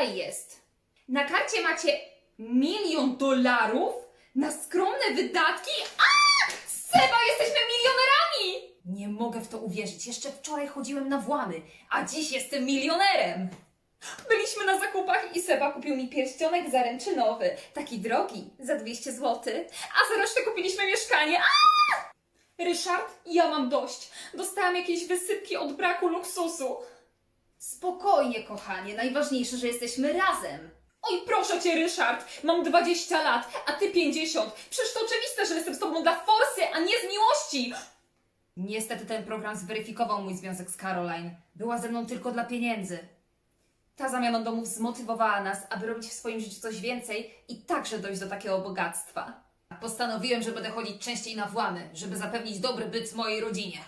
tutaj jest? Na karcie macie milion dolarów na skromne wydatki? A! Seba, jesteśmy milionerami! Nie mogę w to uwierzyć. Jeszcze wczoraj chodziłem na włamy, a dziś jestem milionerem. Byliśmy na zakupach i Seba kupił mi pierścionek zaręczynowy. Taki drogi, za 200 zł. A za resztę kupiliśmy mieszkanie. A! Ryszard, ja mam dość. Dostałam jakieś wysypki od braku luksusu. Spokojnie, kochanie. Najważniejsze, że jesteśmy razem. Oj, proszę cię, Ryszard. Mam 20 lat, a ty 50. Przecież to oczywiste, że jestem z tobą dla forsy, a nie z miłości. Niestety ten program zweryfikował mój związek z Caroline. Była ze mną tylko dla pieniędzy. Ta zamiana domów zmotywowała nas, aby robić w swoim życiu coś więcej i także dojść do takiego bogactwa. Postanowiłem, że będę chodzić częściej na włamy, żeby zapewnić dobry byt mojej rodzinie.